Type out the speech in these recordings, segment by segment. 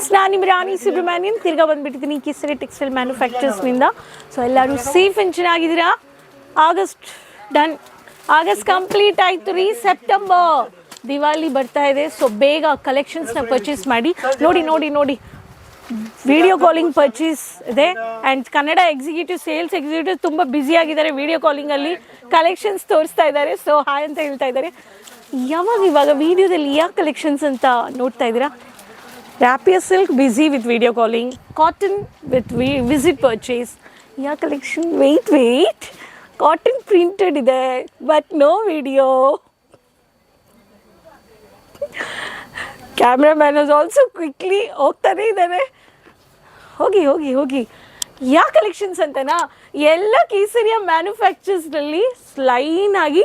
Friends ನಾನು ನಿಮ್ಮ ರಾಣಿ ಸುಬ್ರಹ್ಮಣ್ಯನ್, ತಿರ್ಗಾ ಬಂದ್ಬಿಟ್ಟಿದ್ದೀನಿ ಕಿಸರಿ ಟೆಕ್ಸ್ಟೈಲ್ ಮ್ಯಾನುಫ್ಯಾಕ್ಚರ್ಸ್ನಿಂದ ಸೊ ಎಲ್ಲರೂ ಸೇಫ್ ಆ್ಯಂಡ್ ಚೆನ್ನಾಗಿದ್ದೀರಾ ಆಗಸ್ಟ್ ಡನ್ ಆಗಸ್ಟ್ ಕಂಪ್ಲೀಟ್ ಆಯಿತು ರೀ ಸೆಪ್ಟೆಂಬರ್ ದಿವಾಲಿ ಬರ್ತಾ ಇದೆ ಸೊ ಬೇಗ ಕಲೆಕ್ಷನ್ಸ್ನ ಪರ್ಚೇಸ್ ಮಾಡಿ. ನೋಡಿ ನೋಡಿ ನೋಡಿ. ವಿಡಿಯೋ ಕಾಲಿಂಗ್ ಪರ್ಚೇಸ್ ಇದೆ. And Kannada executive sales executive ತುಂಬ ಬ್ಯುಸಿ ಆಗಿದ್ದಾರೆ ವಿಡಿಯೋ ಕಾಲಿಂಗಲ್ಲಿ ಕಲೆಕ್ಷನ್ಸ್ ತೋರಿಸ್ತಾ ಇದ್ದಾರೆ ಸೊ ಹಾಯ್ ಅಂತ ಹೇಳ್ತಾ ಇದ್ದಾರೆ. ಯಾವಾಗ ಇವಾಗ ವಿಡಿಯೋದಲ್ಲಿ ಯಾವ ಕಲೆಕ್ಷನ್ಸ್ ಅಂತ ನೋಡ್ತಾ ಇದ್ದೀರಾ? Silk busy with video calling cotton with we visit purchase yeah collection wait wait cotton printed ಇದೆ but no video cameraman is also quickly ಹೋಗ್ತಾನೆ ಇದ್ದಾನೆ ಹೋಗಿ ಹೋಗಿ ಹೋಗಿ. ಯಾ ಕಲೆಕ್ಷನ್ಸ್ ಅಂತನಾ? ಎಲ್ಲ ಕೇಸರಿಯ ಮ್ಯಾನುಫ್ಯಾಕ್ಚರ್ಸ್ನಲ್ಲಿ ಲೈನ್ ಆಗಿ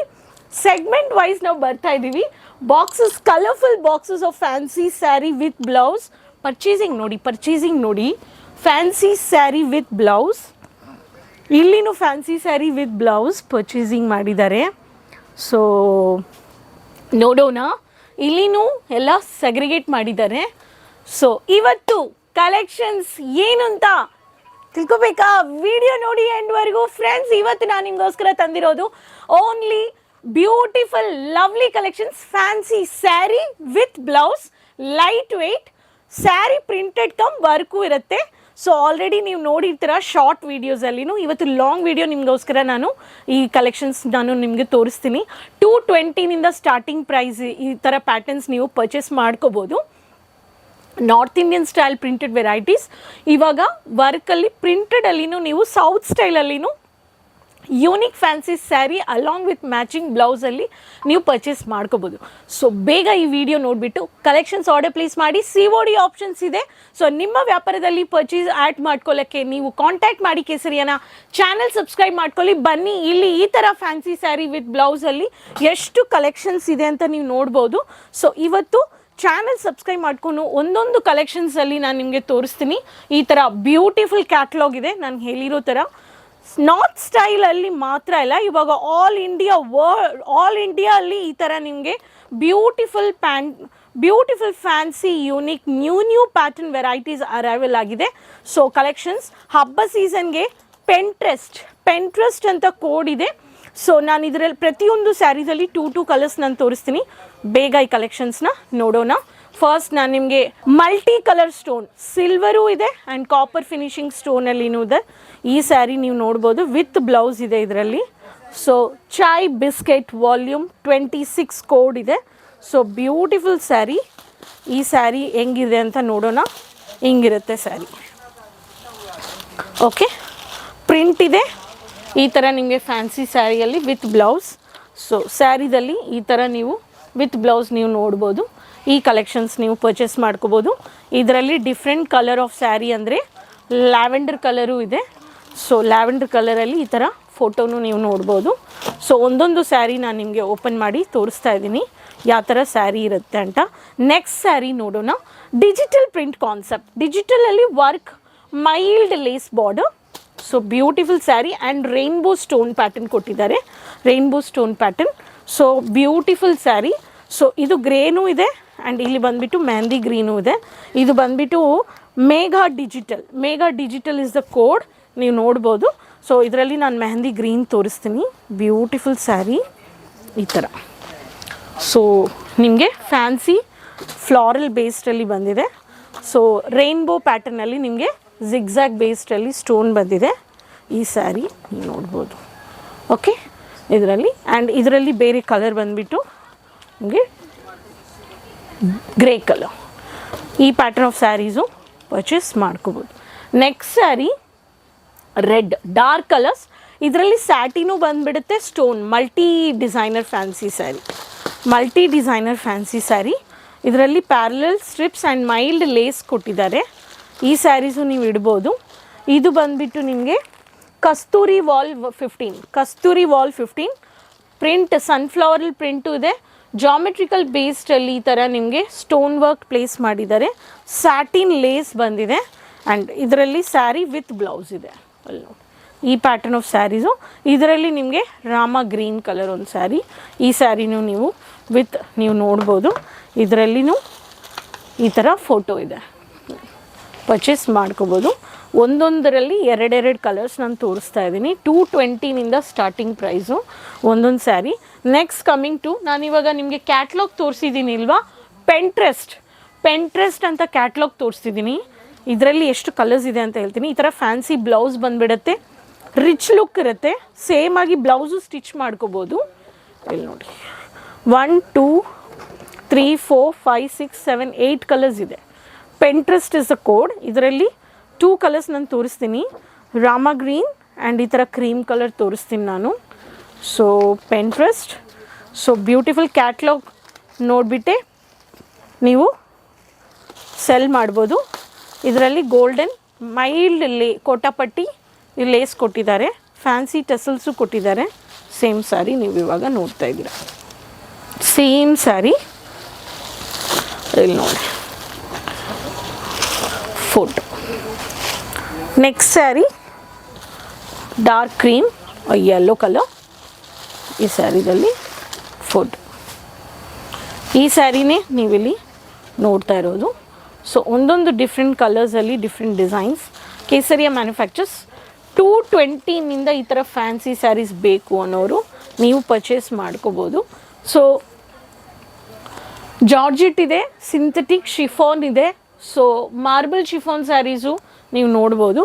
ಸೆಗ್ಮೆಂಟ್ ವೈಸ್ ನಾವು ಬರ್ತಾ ಇದ್ದೀವಿ boxes colourful boxes of fancy sari with blouse purchasing ನೋಡಿ ಪರ್ಚೇಸಿಂಗ್ ನೋಡಿ ಫ್ಯಾನ್ಸಿ ಸ್ಯಾರಿ ವಿತ್ ಬ್ಲೌಸ್ ಇಲ್ಲಿನೂ fancy sari with blouse purchasing ಮಾಡಿದ್ದಾರೆ ಸೊ ನೋಡೋಣ ಇಲ್ಲಿನೂ ಎಲ್ಲ ಸೆಗ್ರಿಗೇಟ್ ಮಾಡಿದ್ದಾರೆ ಸೊ ಇವತ್ತು ಕಲೆಕ್ಷನ್ಸ್ ಏನು ಅಂತ ತಿಳ್ಕೊಬೇಕಾ ವಿಡಿಯೋ ನೋಡಿ ಎಂಡ್ವರೆಗೂ ಫ್ರೆಂಡ್ಸ್ ಇವತ್ತು ನಾನು ನಿಮಗೋಸ್ಕರ ತಂದಿರೋದು only beautiful lovely collections fancy sari with blouse light weight sari printed come work ಇರುತ್ತೆ ಸೊ ಆಲ್ರೆಡಿ ನೀವು ನೋಡಿರ್ತೀರ ಶಾರ್ಟ್ ವೀಡಿಯೋಸಲ್ಲಿನೂ ಇವತ್ತು ಲಾಂಗ್ ವೀಡಿಯೋ ನಿಮಗೋಸ್ಕರ ನಾನು ಈ ಕಲೆಕ್ಷನ್ಸ್ ನಾನು ನಿಮಗೆ ತೋರಿಸ್ತೀನಿ. ಟೂ ಟ್ವೆಂಟಿನಿಂದ ಸ್ಟಾರ್ಟಿಂಗ್ ಪ್ರೈಸ್ ಈ ಥರ ಪ್ಯಾಟರ್ನ್ಸ್ ನೀವು ಪರ್ಚೇಸ್ ಮಾಡ್ಕೋಬೋದು. North Indian style printed varieties ಇವಾಗ ವರ್ಕಲ್ಲಿ ಪ್ರಿಂಟೆಡಲ್ಲಿನೂ ನೀವು south ಸ್ಟೈಲಲ್ಲಿನೂ unique fancy sari along with matching ಬ್ಲೌಸಲ್ಲಿ ನೀವು ಪರ್ಚೇಸ್ ಮಾಡ್ಕೋಬೋದು. ಸೊ ಬೇಗ ಈ ವಿಡಿಯೋ ನೋಡಿಬಿಟ್ಟು ಕಲೆಕ್ಷನ್ಸ್ ಆರ್ಡರ್ ಪ್ಲೇಸ್ ಮಾಡಿ ಸಿ ಒ ಡಿ ಆಪ್ಷನ್ಸ್ ಇದೆ. ಸೊ ನಿಮ್ಮ ವ್ಯಾಪಾರದಲ್ಲಿ ಪರ್ಚೇಸ್ ಆ್ಯಡ್ ಮಾಡ್ಕೊಳ್ಳೋಕ್ಕೆ ನೀವು ಕಾಂಟ್ಯಾಕ್ಟ್ ಮಾಡಿ ಕೇಸರಿಯನ್ನು. ಚಾನಲ್ ಸಬ್ಸ್ಕ್ರೈಬ್ ಮಾಡ್ಕೊಳ್ಳಿ. ಬನ್ನಿ, ಇಲ್ಲಿ ಈ ಥರ ಫ್ಯಾನ್ಸಿ ಸ್ಯಾರಿ ವಿತ್ ಬ್ಲೌಸಲ್ಲಿ ಎಷ್ಟು ಕಲೆಕ್ಷನ್ಸ್ ಇದೆ ಅಂತ ನೀವು ನೋಡ್ಬೋದು. ಸೊ ಇವತ್ತು ಚಾನಲ್ ಸಬ್ಸ್ಕ್ರೈಬ್ ಮಾಡ್ಕೊಂಡು ಒಂದೊಂದು ಕಲೆಕ್ಷನ್ಸಲ್ಲಿ ನಾನು ನಿಮಗೆ ತೋರಿಸ್ತೀನಿ. ಈ ಥರ ಬ್ಯೂಟಿಫುಲ್ ಕ್ಯಾಟ್ಲಾಗ್ ಇದೆ. ನಾನು ಹೇಳಿರೋ ಥರ ನಾರ್ತ್ ಸ್ಟೈಲಲ್ಲಿ ಮಾತ್ರ ಇಲ್ಲ ಇವಾಗ all India world all India ಅಲ್ಲಿ ಈ ಥರ ನಿಮಗೆ beautiful pant beautiful fancy unique new new pattern varieties arrival ಆಗಿದೆ. ಸೊ ಕಲೆಕ್ಷನ್ಸ್ ಹಬ್ಬ ಸೀಸನ್ಗೆ ಪೆಂಟ್ರೆಸ್ಟ್ ಪೆಂಟ್ರೆಸ್ಟ್ ಅಂತ ಕೋಡ್ ಇದೆ. ಸೊ ನಾನು ಇದರಲ್ಲಿ ಪ್ರತಿಯೊಂದು ಸ್ಯಾರೀಸಲ್ಲಿ ಟೂ ಟೂ ಕಲರ್ಸ್ ನಾನು ತೋರಿಸ್ತೀನಿ. ಬೇಗ ಈ ಕಲೆಕ್ಷನ್ಸ್ನ ನೋಡೋಣ. ಫಸ್ಟ್ ನಾನು ನಿಮಗೆ ಮಲ್ಟಿ ಕಲರ್ ಸ್ಟೋನ್ ಸಿಲ್ವರು ಇದೆ ಆ್ಯಂಡ್ ಕಾಪರ್ ಫಿನಿಶಿಂಗ್ ಸ್ಟೋನಲ್ಲಿನೂ ಇದೆ. ಈ ಸ್ಯಾರಿ ನೀವು ನೋಡ್ಬೋದು ವಿತ್ ಬ್ಲೌಸ್ ಇದೆ ಇದರಲ್ಲಿ. So chai biscuit volume twenty six code ಇದೆ. ಸೊ ಬ್ಯೂಟಿಫುಲ್ ಸ್ಯಾರಿ ಈ ಸ್ಯಾರಿ ಹೆಂಗಿದೆ ಅಂತ ನೋಡೋಣ. ಹಿಂಗಿರುತ್ತೆ ಸ್ಯಾರಿ ಓಕೆ ಪ್ರಿಂಟ್ ಇದೆ. ಈ ಥರ ನಿಮಗೆ ಫ್ಯಾನ್ಸಿ ಸ್ಯಾರಿಯಲ್ಲಿ ವಿತ್ ಬ್ಲೌಸ್ ಸೊ ಸ್ಯಾರಿದಲ್ಲಿ ಈ ಥರ ನೀವು ವಿತ್ ಬ್ಲೌಸ್ ನೀವು ನೋಡ್ಬೋದು. ಈ ಕಲೆಕ್ಷನ್ಸ್ ನೀವು ಪರ್ಚೇಸ್ ಮಾಡ್ಕೋಬೋದು. ಇದರಲ್ಲಿ ಡಿಫ್ರೆಂಟ್ ಕಲರ್ ಆಫ್ ಸ್ಯಾರಿ ಅಂದರೆ ಲ್ಯಾವೆಂಡರ್ ಕಲರು ಇದೆ. ಸೊ ಲ್ಯಾವೆಂಡರ್ ಕಲರಲ್ಲಿ ಈ ಥರ ಫೋಟೋನು ನೀವು ನೋಡ್ಬೋದು. ಸೊ ಒಂದೊಂದು ಸ್ಯಾರಿ ನಾನು ನಿಮಗೆ ಓಪನ್ ಮಾಡಿ ತೋರಿಸ್ತಾ ಇದ್ದೀನಿ. ಯಾವ ಥರ ಸ್ಯಾರಿ ಇರುತ್ತೆ ಅಂತ. ನೆಕ್ಸ್ಟ್ ಸ್ಯಾರಿ ನೋಡೋಣ. Digital print concept ಡಿಜಿಟಲಲ್ಲಿ work mild lace border so beautiful sari and rainbow stone pattern ಕೊಟ್ಟಿದ್ದಾರೆ. Rainbow stone pattern so beautiful sari so ಇದು ಗ್ರೇನೂ ಇದೆ. ಆ್ಯಂಡ್ ಇಲ್ಲಿ ಬಂದುಬಿಟ್ಟು ಮೆಹಂದಿ ಗ್ರೀನು ಇದೆ. ಇದು ಬಂದುಬಿಟ್ಟು Megha digital Megha digital is the code ನೀವು ನೋಡ್ಬೋದು. ಸೊ ಇದರಲ್ಲಿ ನಾನು ಮೆಹಂದಿ ಗ್ರೀನ್ ತೋರಿಸ್ತೀನಿ. ಬ್ಯೂಟಿಫುಲ್ ಸ್ಯಾರಿ ಈ ಥರ ಸೊ ನಿಮಗೆ ಫ್ಯಾನ್ಸಿ ಫ್ಲಾರಲ್ ಬೇಸ್ಡಲ್ಲಿ ಬಂದಿದೆ. ಸೊ ರೈನ್ಬೋ ಪ್ಯಾಟರ್ನಲ್ಲಿ ನಿಮಗೆ ಝಿಗ್ಝಾಗ್ ಬೇಸ್ಡಲ್ಲಿ ಸ್ಟೋನ್ ಬಂದಿದೆ. ಈ ಸ್ಯಾರಿ ನೀವು ನೋಡ್ಬೋದು. ಓಕೆ ಇದರಲ್ಲಿ. ಆ್ಯಂಡ್ ಇದರಲ್ಲಿ ಬೇರೆ ಕಲರ್ ಬಂದುಬಿಟ್ಟು ನಿಮಗೆ ಗ್ರೇ ಕಲರ್. ಈ ಪ್ಯಾಟರ್ನ್ ಆಫ್ ಸ್ಯಾರೀಸು ಪರ್ಚೇಸ್ ಮಾಡ್ಕೋಬೋದು. Next sari red dark colours ಇದರಲ್ಲಿ ಸ್ಯಾಟಿನೂ ಬಂದುಬಿಡುತ್ತೆ stone multi designer fancy sari multi designer fancy sari ಇದರಲ್ಲಿ parallel stripes and mild lace ಕೊಟ್ಟಿದ್ದಾರೆ. ಈ ಸ್ಯಾರೀಸು ನೀವು ಇಡ್ಬೋದು. ಇದು ಬಂದುಬಿಟ್ಟು ನಿಮಗೆ Kasturi wall fifteen Kasturi wall fifteen print ಸನ್ಫ್ಲವರಲ್ಲಿ print ಇದೆ. ಜಾಮೆಟ್ರಿಕಲ್ ಬೇಸ್ಡಲ್ಲಿ ಈ ಥರ ನಿಮಗೆ ಸ್ಟೋನ್ ವರ್ಕ್ ಪ್ಲೇಸ್ ಮಾಡಿದ್ದಾರೆ. ಸ್ಯಾಟಿನ್ ಲೇಸ್ ಬಂದಿದೆ. ಆ್ಯಂಡ್ ಇದರಲ್ಲಿ ಸ್ಯಾರಿ ವಿತ್ ಬ್ಲೌಸ್ ಇದೆ. ಅಲ್ಲಿ ನೋಡಿ. ಈ ಪ್ಯಾಟರ್ನ್ ಆಫ್ ಸ್ಯಾರೀಸು ಇದರಲ್ಲಿ ನಿಮಗೆ ರಾಮ ಗ್ರೀನ್ ಕಲರ್ ಒಂದು ಸ್ಯಾರಿ ಈ ಸ್ಯಾರಿನೂ ನೀವು ವಿತ್ ನೀವು ನೋಡ್ಬೋದು. ಇದರಲ್ಲಿನೂ ಈ ಥರ ಫೋಟೋ ಇದೆ. ಪರ್ಚೇಸ್ ಮಾಡ್ಕೋಬೋದು. ಒಂದೊಂದರಲ್ಲಿ ಎರಡೆರಡು ಕಲರ್ಸ್ ನಾನು ತೋರಿಸ್ತಾ ಇದ್ದೀನಿ. ಟೂ ಟ್ವೆಂಟಿನಿಂದ ಸ್ಟಾರ್ಟಿಂಗ್ ಪ್ರೈಸು ಒಂದೊಂದು ಸ್ಯಾರಿ ನೆಕ್ಸ್ಟ್ ಕಮಿಂಗ್ ಟು ನಾನಿವಾಗ ನಿಮಗೆ ಕ್ಯಾಟ್ಲಾಗ್ ತೋರಿಸಿದ್ದೀನಿ ಇಲ್ವಾ? ಪೆಂಟ್ರೆಸ್ಟ್ ಪೆಂಟ್ರೆಸ್ಟ್ ಅಂತ ಕ್ಯಾಟ್ಲಾಗ್ ತೋರಿಸ್ತಿದ್ದೀನಿ ಇದರಲ್ಲಿ ಎಷ್ಟು ಕಲರ್ಸ್ ಇದೆ ಅಂತ ಹೇಳ್ತೀನಿ. ಈ ಥರ ಫ್ಯಾನ್ಸಿ ಬ್ಲೌಸ್ ಬಂದುಬಿಡುತ್ತೆ. ರಿಚ್ ಲುಕ್ ಇರುತ್ತೆ. ಸೇಮ್ ಆಗಿ ಬ್ಲೌಸು ಸ್ಟಿಚ್ ಮಾಡ್ಕೋಬೋದು. ಇಲ್ಲಿ ನೋಡಿ one two three four five six seven eight colours ಇದೆ. ಪೆಂಟ್ರೆಸ್ಟ್ ಇಸ್ ಅ ಕೋಡ್ ಇದರಲ್ಲಿ ಟೂ ಕಲರ್ಸ್ ನಾನು ತೋರಿಸ್ತೀನಿ. ರಾಮ ಗ್ರೀನ್ ಆ್ಯಂಡ್ ಈ ಥರ ಕ್ರೀಮ್ ಕಲರ್ ತೋರಿಸ್ತೀನಿ ನಾನು. So Pinterest so beautiful catalogue ನೋಡಿಬಿಟ್ಟೆ ನೀವು ಸೆಲ್ ಮಾಡ್ಬೋದು. ಇದರಲ್ಲಿ ಗೋಲ್ಡನ್ ಮೈಲ್ಡ್ ಲೇ ಕೋಟಾಪಟ್ಟಿ ಲೇಸ್ ಕೊಟ್ಟಿದ್ದಾರೆ. ಫ್ಯಾನ್ಸಿ ಟೆಸಲ್ಸು ಕೊಟ್ಟಿದ್ದಾರೆ. ಸೇಮ್ ಸ್ಯಾರಿ ನೀವು ಇವಾಗ ನೋಡ್ತಾ ಇದ್ದೀರ. ಸೇಮ್ ಸ್ಯಾರಿ ಇಲ್ಲಿ ನೋಡಿ. Photo next sari dark cream yellow colour ಈ ಸ್ಯಾರಿದಲ್ಲಿ ಫುಡ್ ಈ ಸ್ಯಾರಿನೇ ನೀವಿಲ್ಲಿ ನೋಡ್ತಾ ಇರೋದು. ಸೊ ಒಂದೊಂದು different ಕಲರ್ಸಲ್ಲಿ different designs Kesariya manufacturers two ಟ್ವೆಂಟಿನಿಂದ ಈ ಥರ ಫ್ಯಾನ್ಸಿ ಸ್ಯಾರೀಸ್ ಬೇಕು ಅನ್ನೋರು ನೀವು ಪರ್ಚೇಸ್ ಮಾಡ್ಕೋಬೋದು. ಸೊ ಜಾರ್ಜೆಟ್ ಇದೆ ಸಿಂಥೆಟಿಕ್ ಶಿಫಾನ್ ಇದೆ. ಸೊ ಮಾರ್ಬಲ್ ಶಿಫಾನ್ ಸ್ಯಾರೀಸು ನೀವು ನೋಡ್ಬೋದು.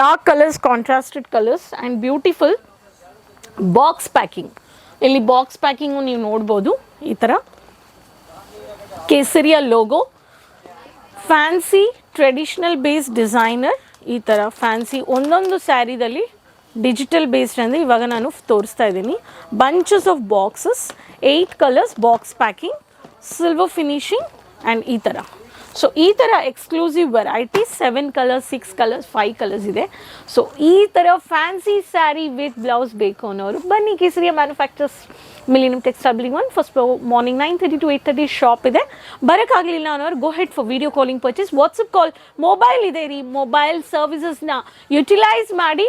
Dark colours contrasted colours and beautiful box packing ಇಲ್ಲಿ ಬಾಕ್ಸ್ ಪ್ಯಾಕಿಂಗು ನೀವು ನೋಡ್ಬೋದು. ಈ ಥರ Kesariya logo fancy traditional based designer ಈ ಥರ ಫ್ಯಾನ್ಸಿ ಒಂದೊಂದು ಸ್ಯಾರಿದಲ್ಲಿ ಡಿಜಿಟಲ್ ಬೇಸ್ಡ್ ಅಂದರೆ ಇವಾಗ ನಾನು ತೋರಿಸ್ತಾ ಇದ್ದೀನಿ. Bunches of boxes eight colours box packing silver finishing and ಈ ಥರ ಸೊ ಈ ಥರ exclusive variety seven colours six colours five colours ಇದೆ. ಸೊ ಈ ಥರ ಫ್ಯಾನ್ಸಿ ಸ್ಯಾರಿ ವಿತ್ ಬ್ಲೌಸ್ ಬೇಕು ಅನ್ನೋರು ಬನ್ನಿ, Kesariya manufacturers millennium textile building one first morning nine thirty to eight thirty shop ಇದೆ. ಬರೋಕ್ಕಾಗಲಿಲ್ಲ ಅನ್ನೋರು go head for video calling purchase WhatsApp call mobile ಇದೆ ರೀ. ಮೊಬೈಲ್ ಸರ್ವಿಸಸ್ನ ಯುಟಿಲೈಸ್ ಮಾಡಿ.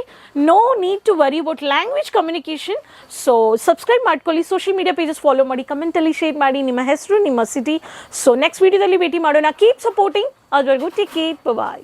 No need to worry about language communication so subscribe ಮಾಡ್ಕೊಳ್ಳಿ. Social media pages follow ಮಾಡಿ. ಕಮೆಂಟಲ್ಲಿ ಶೇರ್ ಮಾಡಿ. ನಿಮ್ಮ ಹೆಸರು, ನಿಮ್ಮ ಸಿಟಿ ಸೊ ನೆಕ್ಸ್ಟ್ ವೀಡಿಯೋದಲ್ಲಿ ಭೇಟಿ ಮಾಡೋಣ. ಕೀಪ್ ಸಪೋರ್ಟಿಂಗ್ ಅದುವರೆಗೂ ಟಿಕೆಟ್ ಬಾಯ್